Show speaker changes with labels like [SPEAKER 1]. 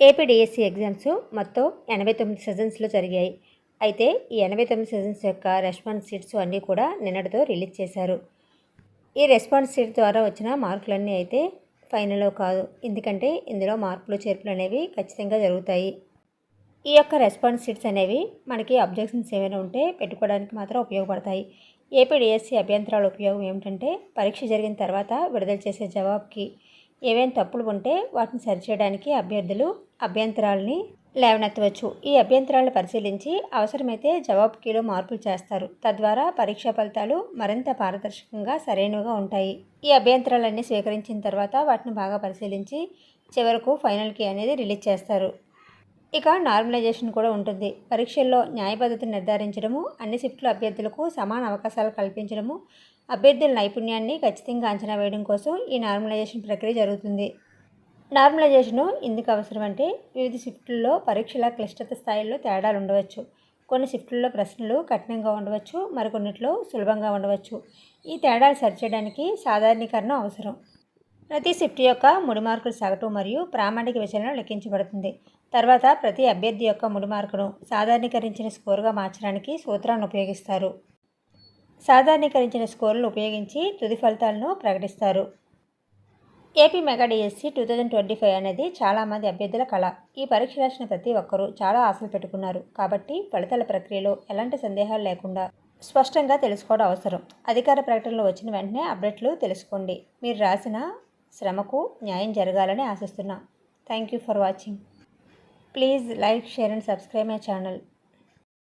[SPEAKER 1] APDSC exams మొత్తం ఎనభై తొమ్మిది సెజన్స్లో జరిగాయి. అయితే ఈ ఎనభై తొమ్మిది సెజన్స్ యొక్క రెస్పాన్స్ షీట్స్ అన్నీ కూడా నిన్నటితో రిలీజ్ చేశారు. ఈ రెస్పాన్స్ షీట్ ద్వారా వచ్చిన మార్కులన్నీ అయితే ఫైనల్లో కాదు. ఎందుకంటే ఇందులో మార్పులు చేర్పులు అనేవి ఖచ్చితంగా జరుగుతాయి. ఈ యొక్క రెస్పాన్స్ షీట్స్ అనేవి మనకి అబ్జెక్షన్స్ ఏమైనా ఉంటే పెట్టుకోవడానికి మాత్రం ఉపయోగపడతాయి. ఏపీడిఎస్సి అభ్యంతరాల ఉపయోగం ఏమిటంటే పరీక్ష జరిగిన తర్వాత విడుదల చేసే జవాబుకి ఏవైనా తప్పులు ఉంటే వాటిని సరిచేయడానికి అభ్యర్థులు అభ్యంతరాలని లేవనెత్తవచ్చు. ఈ అభ్యంతరాలను పరిశీలించి అవసరమైతే జవాబు కీలో మార్పులు చేస్తారు. తద్వారా పరీక్షా ఫలితాలు మరింత పారదర్శకంగా సరైనవిగా ఉంటాయి. ఈ అభ్యంతరాలన్నీ స్వీకరించిన తర్వాత వాటిని బాగా పరిశీలించి చివరకు ఫైనల్ కీ అనేది రిలీజ్ చేస్తారు. ఇక నార్మలైజేషన్ కూడా ఉంటుంది. పరీక్షల్లో న్యాయ పద్ధతిని నిర్ధారించడము అన్ని షిఫ్ట్ల అభ్యర్థులకు సమాన అవకాశాలు కల్పించడము అభ్యర్థుల నైపుణ్యాన్ని ఖచ్చితంగా అంచనా వేయడం కోసం ఈ నార్మలైజేషన్ ప్రక్రియ జరుగుతుంది. నార్మలైజేషన్ ఎందుకు అవసరం అంటే వివిధ షిఫ్టుల్లో పరీక్షల క్లిష్టత స్థాయిల్లో తేడాలు ఉండవచ్చు. కొన్ని షిఫ్టుల్లో ప్రశ్నలు కఠినంగా ఉండవచ్చు మరికొన్నిట్లో సులభంగా ఉండవచ్చు. ఈ తేడాలు సరిచేయడానికి సాధారణీకరణ అవసరం. ప్రతి షిఫ్ట్ యొక్క ముడి మార్కులు సగటు మరియు ప్రామాణిక విషయంలో లెక్కించబడుతుంది. తర్వాత ప్రతి అభ్యర్థి యొక్క ముడి మార్కును సాధారణీకరించిన స్కోరుగా మార్చడానికి సూత్రాన్ని ఉపయోగిస్తారు. సాధారణీకరించిన స్కోర్లను ఉపయోగించి తుది ఫలితాలను ప్రకటిస్తారు. AP mega DSC two thousand twenty five అనేది చాలామంది అభ్యర్థుల కళ. ఈ పరీక్ష రాసిన ప్రతి ఒక్కరూ చాలా ఆశలు పెట్టుకున్నారు. కాబట్టి ఫలితాల ప్రక్రియలో ఎలాంటి సందేహాలు లేకుండా స్పష్టంగా తెలుసుకోవడం అవసరం. అధికార ప్రకటనలో వచ్చిన వెంటనే అప్డేట్లు తెలుసుకోండి. మీరు రాసిన శ్రమకు న్యాయం జరగాలని ఆశిస్తున్నాం. Thank you for watching. Please like share and subscribe my channel.